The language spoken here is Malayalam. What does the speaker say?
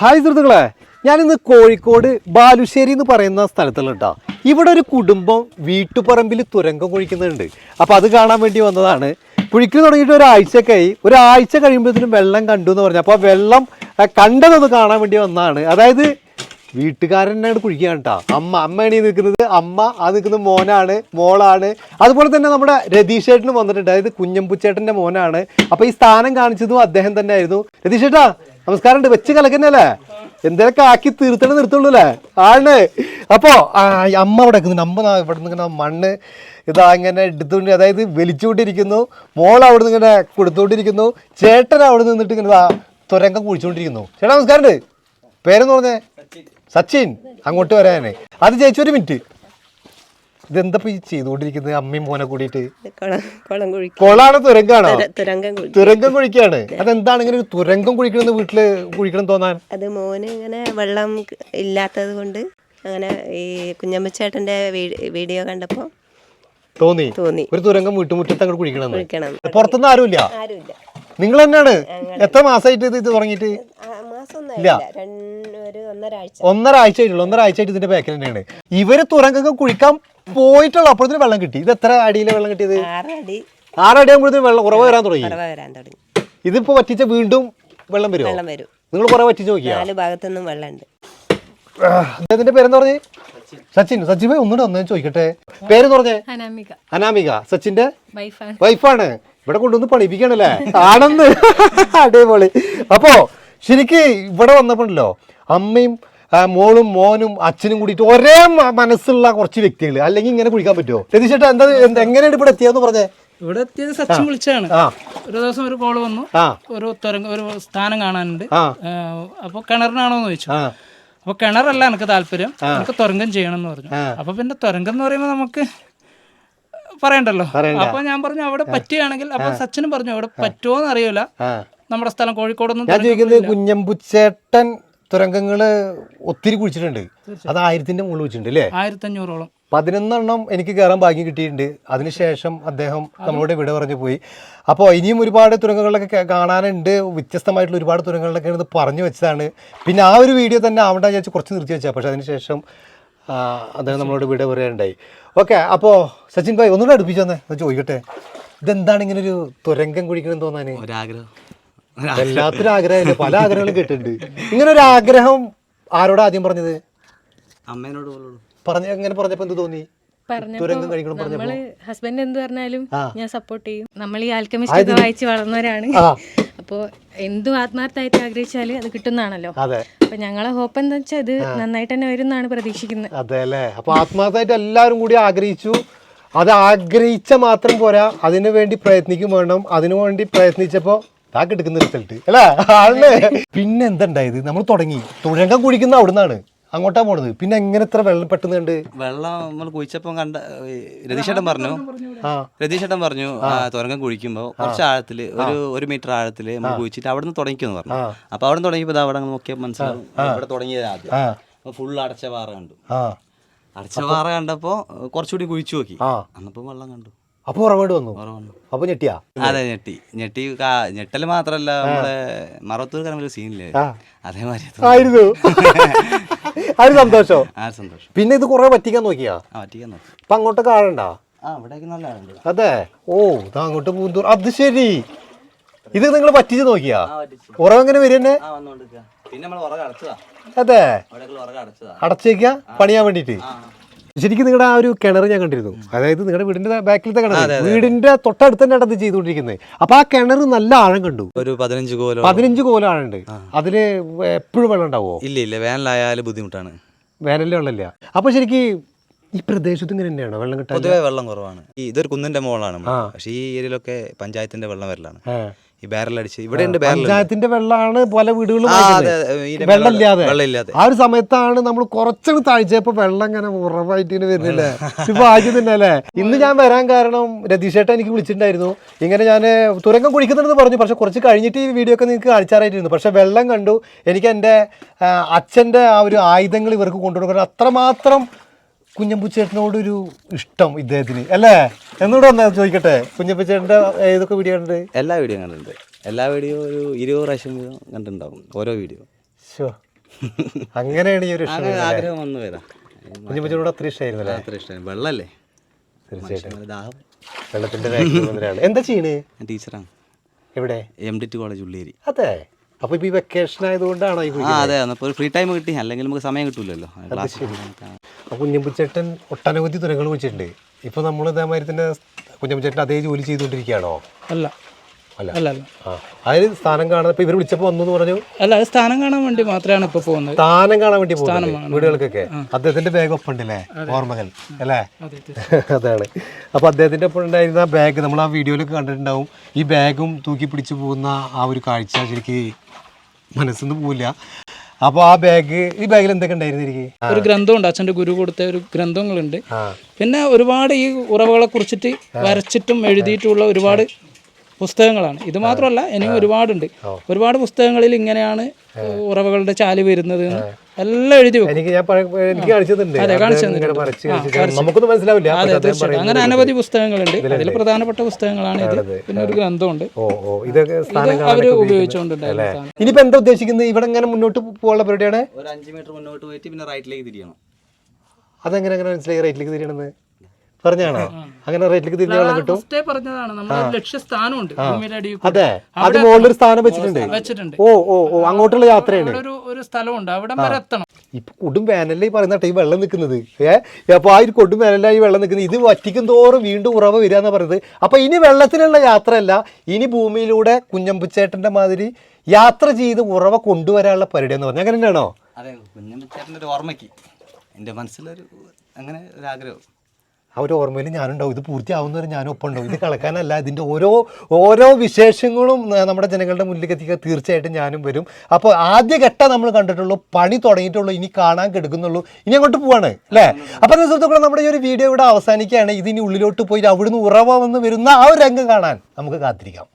ഹായ് സുഹൃത്തുക്കളെ ഞാനിന്ന് കോഴിക്കോട് ബാലുശ്ശേരി എന്ന് പറയുന്ന സ്ഥലത്തുള്ള കേട്ടോ ഇവിടെ ഒരു കുടുംബം വീട്ടുപറമ്പിൽ തുരങ്കം കുഴിക്കുന്നുണ്ട്. അപ്പോൾ അത് കാണാൻ വേണ്ടി വന്നതാണ്. കുഴിക്കൽ തുടങ്ങിയിട്ട് ഒരാഴ്ചക്കായി ഒരാഴ്ച കഴിയുമ്പോഴത്തേനും വെള്ളം കണ്ടു എന്ന് പറഞ്ഞു. അപ്പോൾ ആ വെള്ളം കണ്ടതൊന്ന് കാണാൻ വേണ്ടി വന്നതാണ്. അതായത് വീട്ടുകാരൻ തന്നെയാണ് കുഴിക്കുകയാണ് കേട്ടോ അമ്മ അമ്മയാണ് ഈ നിൽക്കുന്നത്. അമ്മ ആ നിൽക്കുന്നത് മോനാണ് മോളാണ്. അതുപോലെ തന്നെ നമ്മുടെ രതീഷേട്ടനും വന്നിട്ടുണ്ട്. അതായത് കുഞ്ഞമ്പുച്ചേട്ടന്റെ മോനാണ്. അപ്പോൾ ഈ സ്ഥാനം കാണിച്ചതും അദ്ദേഹം തന്നെ ആയിരുന്നു രതീഷേട്ടാ നമസ്കാരം വെച്ച് കലക്കുന്നല്ലേ എന്തേലൊക്കെ ആക്കി തീർത്തണേ നിർത്തുള്ളൂ അല്ലേ? ആണ് അപ്പോ അമ്മ അവിടെ നിൽക്കുന്നു അമ്മ ഇവിടെ ഇങ്ങനെ മണ്ണ് ഇതാ ഇങ്ങനെ എടുത്തുകൊണ്ട് അതായത് വലിച്ചുകൊണ്ടിരിക്കുന്നു. മോൾ അവിടെ നിന്ന് ഇങ്ങനെ കൊടുത്തുകൊണ്ടിരിക്കുന്നു. ചേട്ടൻ അവിടെ നിന്നിട്ട് ഇങ്ങനെ ഇതാ തുരങ്കം കുഴിച്ചുകൊണ്ടിരിക്കുന്നു. ചേട്ടാ നമസ്കാരം പേരെന്ന് പറഞ്ഞേ? സച്ചിൻ. അങ്ങോട്ട് വരാനേ അത് ചേച്ചി ഒരു മിനിറ്റ്. ഇതെന്താ ഈ ചെയ്തുകൊണ്ടിരിക്കുന്നത്? അമ്മയും മോനെ കൂടിയിട്ട്? കൊളാണ് തുരങ്കാണോ? തുരങ്കം കുഴിക്കും. തുരങ്കം കുഴിക്കാണ്. അതെന്താണ് ഇങ്ങനെ തുരങ്കം കുഴിക്കണമെന്ന് വീട്ടിൽ കുഴിക്കണം തോന്നാൻ? അത് മോന് ഇങ്ങനെ വെള്ളം ഇല്ലാത്തത് കൊണ്ട് അങ്ങനെ ഈ കുഞ്ഞമ്മച്ചേട്ടന്റെ വീഡിയോ കണ്ടപ്പോ തോന്നി. തോന്നി. ഒരു തുരങ്കം വീട്ടുമുറ്റത്ത് അങ്ങോട്ട് കുഴിക്കണം. പുറത്തുനിന്ന് ആരുമില്ല? നിങ്ങൾ തന്നെയാണ്? എത്ര മാസമായിട്ട് ഇത് തുടങ്ങിയിട്ട്? ഒന്നര ആഴ്ച ആയിട്ടുള്ളൂ ഒന്നര ആഴ്ച ആയിട്ട് ഇതിന്റെ ബാക്കിൽ തന്നെയാണ്. ഇവർ തുരങ്കൊക്കെ കുഴിക്കാൻ പോയിട്ടുള്ള അപ്പുറത്തിന് വെള്ളം കിട്ടി. ഇത് എത്ര അടിയിലെ വെള്ളം കിട്ടിയത്? ആറടി. ആകുമ്പോഴത്തേന് വെള്ളം കുറവ് വരാൻ തുടങ്ങി. കുറവ് വരാൻ തുടങ്ങി. ഇതിപ്പോ വറ്റിച്ച വീണ്ടും വെള്ളം വരും വെള്ളം വരും. നിങ്ങൾ കുറെ വറ്റിച്ച് നോക്കിയാ? നാല് ഭാഗത്തുനിന്നും വെള്ളമുണ്ട്. അദ്ദേഹത്തിന്റെ പേരെന്ന് പറഞ്ഞേ? സച്ചിൻ. സച്ചിൻ ഭായി ഒന്നുകൂടെ ഒന്നും ചോദിക്കട്ടെ. പേരെന്ന് പറഞ്ഞേ? അനാമിക. അനാമിക. സച്ചിന്റെ വൈഫാണ്. വൈഫാണ്. ഇവിടെ കൊണ്ടുവന്ന് പണിപ്പിക്കണല്ലേ ആണെന്ന്. അടിപൊളി. അപ്പോ ശരിക്ക് ഇവിടെ വന്നപ്പോഴല്ലോ അമ്മയും മോളും മോനും അച്ഛനും കൂടിയിട്ട് ഒരേ മനസ്സുള്ള കുറച്ച് വ്യക്തികൾ അല്ലെങ്കിൽ ഇങ്ങനെ കുടിക്കാൻ പറ്റുമോ രതീഷേട്ടാ എന്താ എന്താ എങ്ങനെയാണ് ഇവിടെ എത്തിയെന്ന് പറഞ്ഞേ? ഇവിടെ എത്തിയത് സച്ചിൻ വിളിച്ചാണ്. ഒരു ദിവസം ഒരു കോൾ വന്നു. ഒരു തുരങ്ക ഒരു സ്ഥാനം കാണാനുണ്ട്. അപ്പൊ അപ്പോൾ കിണറിനാണോ എന്ന് ചോദിച്ചു. അപ്പൊ കിണറല്ല എനിക്ക് താല്പര്യം. എനിക്ക് തുരങ്കം ചെയ്യണം എന്ന് പറഞ്ഞു അപ്പൊ പിന്നെ തുരങ്കം എന്ന് പറയുമ്പോൾ നമുക്ക് പറയണ്ടല്ലോ. അപ്പൊ ഞാൻ പറഞ്ഞു അവിടെ പറ്റുകയാണെങ്കിൽ അപ്പൊ സച്ചിനും പറഞ്ഞു അവിടെ പറ്റുമോ എന്ന് അറിയില്ല നമ്മുടെ സ്ഥലം കോഴിക്കോടൊന്നും ഞാൻ ചോദിക്കുന്നത് കുഞ്ഞമ്പുച്ചേട്ടൻ തുരങ്കങ്ങൾ ഒത്തിരി കുഴിച്ചിട്ടുണ്ട്. അത് ആയിരത്തിന്റെ മുകളിൽ വെച്ചിട്ടുണ്ട് അല്ലേ? ആയിരത്തഞ്ഞൂറോളം. പതിനൊന്നെണ്ണം എനിക്ക് കയറാൻ ഭാഗ്യം കിട്ടിയിട്ടുണ്ട്. അതിനുശേഷം അദ്ദേഹം നമ്മളോട് വിട പറഞ്ഞു പോയി. അപ്പോൾ ഇനിയും ഒരുപാട് തുരങ്കങ്ങളിലൊക്കെ കാണാനുണ്ട്. വ്യത്യസ്തമായിട്ടുള്ള ഒരുപാട് തുരങ്കങ്ങളിലൊക്കെ ഇത് പറഞ്ഞു വെച്ചതാണ്. പിന്നെ ആ ഒരു വീഡിയോ തന്നെ ആവണ്ട വിചാരിച്ച് കുറച്ച് നിർത്തി വെച്ചാൽ പക്ഷേ അതിനുശേഷം അദ്ദേഹം നമ്മളോട് വിട പറയാനുണ്ടായി. ഓക്കെ അപ്പോൾ സച്ചിൻ ഭായ് ഒന്നുകൂടെ അടുപ്പിച്ചു തന്നെ ചോദിക്കട്ടെ. ഇതെന്താണ് ഇങ്ങനെ ഒരു തുരങ്കം കുഴിക്കണം തോന്നാൻ ഒരാഗ്രഹം. എല്ലാത്തിനും ആഗ്രഹമില്ല? പല ആഗ്രഹങ്ങളും കേട്ടിട്ടുണ്ട്. ഇങ്ങനെ ഒരു ആഗ്രഹം ആരോടാ ആദ്യം പറഞ്ഞത്? അമ്മേനോട് പറഞ്ഞു പറഞ്ഞ എങ്ങനെ പറഞ്ഞപ്പോൾ എന്ത് തോന്നി? നമ്മൾ ഹസ്ബൻഡ് എന്ത് പറഞ്ഞാലും ഞാൻ സപ്പോർട്ട് ചെയ്യും. നമ്മൾ ഈ ആൽക്കമിസ്റ്റ് വായിച്ച് വളർന്നവരാണ്. അപ്പോൾ എന്തും ആത്മാർത്ഥമായിട്ട് ആഗ്രഹിച്ചാൽ അത് കിട്ടുന്നതാണല്ലോ അതെ. അപ്പൊ ഞങ്ങളെ ഹോപ്പ് എന്താ വെച്ചാൽ ഇത് നന്നായിട്ട് തന്നെ വരും എന്നാണ് പ്രതീക്ഷിക്കുന്നത്. അതെ അല്ലേ? അപ്പൊ ആത്മാർത്ഥമായിട്ട് എല്ലാവരും കൂടി ആഗ്രഹിച്ചു. അത് ആഗ്രഹിച്ച മാത്രം പോരാ. അതിനു വേണ്ടി പ്രയത്നിക്കും വേണം. അതിനു വേണ്ടി പ്രയത്നിച്ചപ്പോ ആ കിടക്കുന്ന റിസൾട്ട് അല്ലേ? ആണ് പിന്നെ എന്തുണ്ടായത്? നമ്മൾ തുടങ്ങി. തുഴങ്കം കുടിക്കുന്ന അവിടുന്നാണ്. അങ്ങോട്ടാ പോണത്. പിന്നെ എങ്ങനെ ഇത്ര വെള്ളം പെട്ടെന്ന് കണ്ട്? വെള്ളം നമ്മൾ കുഴിച്ചപ്പം കണ്ട രതീഷേട്ടൻ പറഞ്ഞു. രതീഷേട്ടൻ പറഞ്ഞു തുരങ്കം കുഴിക്കുമ്പോൾ കുറച്ച് ആഴത്തിൽ ഒരു ഒരു മീറ്റർ ആഴത്തിൽ നമ്മൾ കുഴിച്ചിട്ട് അവിടെ നിന്ന് തുടങ്ങിക്കുന്നു പറഞ്ഞു. അപ്പൊ അവിടെ നിന്ന് തുടങ്ങിയപ്പോൾ അവിടെ നോക്കിയാൽ മനസ്സിലാവും. അവിടെ തുടങ്ങിയത് ആദ്യം. ഫുൾ അടച്ച പാറ കണ്ടു. അടച്ച പാറ കണ്ടപ്പോ കുറച്ചുകൂടി കുഴിച്ചു നോക്കി. അന്നപ്പം വെള്ളം കണ്ടു. അപ്പൊ ഉറവേട് വന്നു. അപ്പൊ ഞെട്ടിയാ? അതെ ഞെട്ടി. ഞെട്ടി ഞെട്ടൽ മാത്രല്ല നമ്മളെ മറത്തൂർ കരമൊരു സീനില്ലേ അതേ അതേമാതിരി. ആയിരുന്നു. അത് സന്തോഷം. ആ സന്തോഷം. പിന്നെ ഇത് കുറെ പറ്റിക്കാൻ നോക്കിയാ? ആ പറ്റിക്കാൻ നോക്കി. അപ്പൊ അങ്ങോട്ട് ആ ആളുണ്ട് അതെ. ഓ ഇതാ അങ്ങോട്ട് പൂന്തൂർ അത് ശരി. ഇത് നിങ്ങൾ പറ്റിച്ച് നോക്കിയാ? ആ ഉറവ് എങ്ങനെ വരും തന്നെ ആ അതെ. അടച്ചേക്കാ പണിയാൻ വേണ്ടിട്ട്. ആ. ശരിക്കും നിങ്ങളുടെ ആ ഒരു കിണർ ഞാൻ കണ്ടിരുന്നു. അതായത് നിങ്ങളുടെ വീടിന്റെ ബാക്കിലത്തെ കിണർ വീടിന്റെ തൊട്ടടുത്ത് തന്നെ അത് ചെയ്തുകൊണ്ടിരിക്കുന്നത് അപ്പൊ ആ കിണർ നല്ല ആഴം കണ്ടു. ഒരു പതിനഞ്ച് കോലം പതിനഞ്ച് കോലം ആഴുണ്ട്. അതിൽ എപ്പോഴും വെള്ളം ഉണ്ടാവോ? ഇല്ല ഇല്ല. വേനലായാലും ബുദ്ധിമുട്ടാണ്. വേനലിൽ വെള്ളമില്ല. അപ്പൊ ശരിക്കും ഈ പ്രദേശത്ത് ഇങ്ങനെ തന്നെയാണോ വെള്ളം കിട്ടാൻ പൊതുവേ വെള്ളം കുറവാണ്. ഈ ഇതൊരു കുന്നിന്റെ മുകളാണ്. പക്ഷേ ഈ ഏരിയയിലൊക്കെ പഞ്ചായത്തിന്റെ വെള്ളം വരലാണ്. ഈ ബാരലടിച്ച്. ഇവിടെ ഉണ്ട് ബാരൽ പഞ്ചായത്തിന്റെ വെള്ളമാണ് പല വീടുകളും. വെള്ളമില്ലാതെ. വെള്ളമില്ലാതെ. ആ ഒരു സമയത്താണ് നമ്മൾ കുറച്ചൊന്ന് താഴ്ചയപ്പോ വെള്ളം ഇങ്ങനെ ഉറവായിട്ട് ഇങ്ങനെ വരുന്നില്ലേ? ഇപ്പൊ ആദ്യം തന്നെ അല്ലേ? ഇന്ന് ഞാൻ വരാൻ കാരണം രതീഷേട്ട എനിക്ക് വിളിച്ചിട്ടുണ്ടായിരുന്നു. ഇങ്ങനെ ഞാൻ തുരങ്കം കുടിക്കുന്നുണ്ടെന്ന് പറഞ്ഞു. പക്ഷെ കുറച്ച് കഴിഞ്ഞിട്ട് ഈ വീഡിയോ ഒക്കെ നിങ്ങൾക്ക് കാണിച്ചാറായിട്ടിരുന്നു. പക്ഷെ വെള്ളം കണ്ടു. എനിക്ക് എന്റെ അച്ഛന്റെ അച്ഛന്റെ ആ ഒരു ആയുധങ്ങൾ ഇവർക്ക് കൊണ്ടുകൊടുക്കണം അത്രമാത്രം കുഞ്ഞമ്പുച്ചേട്ടനോടൊരു ഇഷ്ടം ഇദ്ദേഹത്തിന് അല്ലേ? എന്നോട് വന്നാ ചോദിക്കട്ടെ? കുഞ്ഞമ്പുച്ചേട്ടന്റെ ഏതൊക്കെ വീഡിയോ കണ്ടിട്ട്? എല്ലാ വീഡിയോ കണ്ടിട്ടുണ്ട്. എല്ലാ വീഡിയോ ഒരു ഇരുപത് പ്രാവശ്യം വീതം കണ്ടിട്ടുണ്ടാവും ഓരോ വീഡിയോ ശോ അങ്ങനെയാണ് ഈ ഒരു ഇഷ്ടം അങ്ങനെ ആഗ്രഹം വന്നു വരാം. കുഞ്ഞുമ്പച്ചനോട് അത്ര ഇഷ്ടമായിരുന്നു അല്ലേ? അത്ര ഇഷ്ടമാണ് വെള്ളമല്ലേ തീർച്ചയായിട്ടും. ദാഹം. എന്താ ചെയ്യണേ? ഞാൻ ടീച്ചറാണ്. എവിടെ? M D T college Ulleri. അതെ. അപ്പൊ ഇപ്പൊ ഈ വെക്കേഷൻ ആയതുകൊണ്ടാണ് ഈ ആ അതെ അപ്പോൾ ഒരു ഫ്രീ ടൈം കിട്ടി. അല്ലെങ്കിൽ നമുക്ക് സമയം കിട്ടില്ലല്ലോ ക്ലാസ് കുഞ്ഞമ്പുച്ചേട്ടൻ ഒട്ടനവധി തുരങ്ങൾ വെച്ചിട്ടുണ്ട് ഇപ്പൊ നമ്മൾ ഇതേമാതിരി തന്നെ കുഞ്ഞമ്പുച്ചേട്ടൻ അതേ ജോലി ചെയ്തുകൊണ്ടിരിക്കുകയാണോ? അല്ല. അല്ല. അല്ല അല്ല. അതായത് സ്ഥാനം കാണാൻ ഇപ്പൊ ഇവർ വിളിച്ചപ്പോ വന്നു എന്ന് പറഞ്ഞു? അല്ല അത് സ്ഥാനം കാണാൻ വേണ്ടി മാത്രമാണ് ഇപ്പൊ പോകുന്നത്. സ്ഥാനം കാണാൻ വേണ്ടി പോകുന്നത് വീടുകൾക്കൊക്കെ. അദ്ദേഹത്തിന്റെ ബാഗ് ഒപ്പം ഉണ്ടല്ലേ ഓർമ്മകൾ അല്ലേ? അതാണ്. അപ്പൊ അദ്ദേഹത്തിന്റെ ഒപ്പം ഉണ്ടായിരുന്ന ബാഗ് നമ്മൾ ആ വീഡിയോയിലൊക്കെ കണ്ടിട്ടുണ്ടാവും. ഈ ബാഗും തൂക്കി പിടിച്ചു പോകുന്ന ആ ഒരു കാഴ്ച ശരിക്ക് മനസ്സിന്ന് പോവില്ല. അപ്പോൾ ആ ബാഗ് ഈ ബാഗിൽ എന്തൊക്കെ ഉണ്ടായിരുന്നു എനിക്ക്? ഒരു ഗ്രന്ഥമുണ്ട്. അച്ഛന്റെ ഗുരു കൊടുത്ത ഒരു ഗ്രന്ഥങ്ങളുണ്ട്. പിന്നെ ഒരുപാട് ഈ ഉറവകളെ കുറിച്ചിട്ട് വരച്ചിട്ടും എഴുതിയിട്ടുള്ള ഒരുപാട് പുസ്തകങ്ങളാണ്. ഇത് മാത്രമല്ല ഇനിയും ഒരുപാടുണ്ട്. ഒരുപാട് പുസ്തകങ്ങളിൽ ഇങ്ങനെയാണ് ഉറവകളുടെ ചാൽ വരുന്നത് എല്ലാം എഴുതി എനിക്ക് ഞാൻ എനിക്ക് നമുക്കൊന്നും മനസ്സിലാവില്ല. അതെ തീർച്ചയായിട്ടും അങ്ങനെ അനവധി പുസ്തകങ്ങളുണ്ട്. അതിൽ പ്രധാനപ്പെട്ട പുസ്തകങ്ങളാണ് ഇത്. പിന്നെ ഒരു ഗ്രന്ഥമുണ്ട്. അവർ ഉപയോഗിച്ചുകൊണ്ടുണ്ടായിരുന്നു. ഇനിയിപ്പോ എന്താ ഉദ്ദേശിക്കുന്നത്? ഇവിടെ ഇങ്ങനെ മുന്നോട്ട് പോകാനുള്ള പരിപാടിയാണ്? ഒരു അഞ്ച് മീറ്റർ മുന്നോട്ട് പോയിട്ട് പിന്നെ റൈറ്റിലേക്ക് തിരിയണം. അതെങ്ങനെ അങ്ങനെ മനസ്സിലായി? റേറ്റിലേക്ക് തിരിയണമെന്ന്? പറഞ്ഞാണോ? അങ്ങനെ റേറ്റിലേക്ക് തിരിഞ്ഞ വെള്ളം കിട്ടും? പറഞ്ഞതാണ്. നമ്മുടെ ലക്ഷ്യസ്ഥാനമുണ്ട് അതെ. അത് മുകളിലൊരു സ്ഥാനം വെച്ചിട്ടുണ്ട്. വെച്ചിട്ടുണ്ട്. ഓ ഓ ഓ. അങ്ങോട്ടുള്ള യാത്രയാണ്. ഒരു ഒരു സ്ഥലമുണ്ട്. അവിടെ വരെ എത്തണം. ഇപ്പൊ കൊടും വേനലിൽ ഈ പറയുന്ന ഈ വെള്ളം നിൽക്കുന്നത് ഏഹ് അപ്പൊ ആ ഒരു കൊടും വേനലായി വെള്ളം നിൽക്കുന്നത്. ഇത് വറ്റിക്കും തോറും വീണ്ടും ഉറവ വരിക എന്ന് പറയുന്നത്. അപ്പൊ ഇനി വെള്ളത്തിലുള്ള യാത്രയല്ല ഇനി ഭൂമിയിലൂടെ കുഞ്ഞമ്പുച്ചേട്ടന്റെ മാതിരി യാത്ര ചെയ്ത് ഉറവ കൊണ്ടുവരാനുള്ള പരിപാടി എന്ന് പറഞ്ഞാൽ അങ്ങനെ തന്നെയാണോ? അതെ കുഞ്ഞമ്പുച്ചേട്ടന്റെ ഒരു ഓർമ്മയ്ക്ക്. എന്റെ മനസ്സിലൊരു അങ്ങനെ ഒരു ആഗ്രഹം. ആ ഒരു ഓർമ്മയിൽ ഞാനുണ്ടാവും. ഇത് പൂർത്തിയാവുന്നവരെ ഞാനും ഒപ്പം ഉണ്ടാവും ഇത് കളക്കാനല്ല. ഇതിന്റെ ഓരോ ഓരോ വിശേഷങ്ങളും നമ്മുടെ ജനങ്ങളുടെ മുന്നിലേക്ക് എത്തിക്കാൻ തീർച്ചയായിട്ടും ഞാനും വരും. അപ്പോൾ ആദ്യഘട്ടം നമ്മൾ കണ്ടിട്ടുള്ളൂ പണി തുടങ്ങിയിട്ടുള്ളൂ ഇനി കാണാൻ കിടക്കുന്നുള്ളൂ ഇനി അങ്ങോട്ട് പോവാണ് അല്ലേ? അപ്പോൾ സുഹൃത്തുക്കളെ നമ്മുടെ ഈ ഒരു വീഡിയോ ഇവിടെ അവസാനിക്കുകയാണ്. ഇതിനി ഉള്ളിലോട്ട് പോയി അവിടുന്ന് ഉറവ വന്ന് വരുന്ന ആ ഒരു രംഗം കാണാൻ നമുക്ക് കാത്തിരിക്കാം.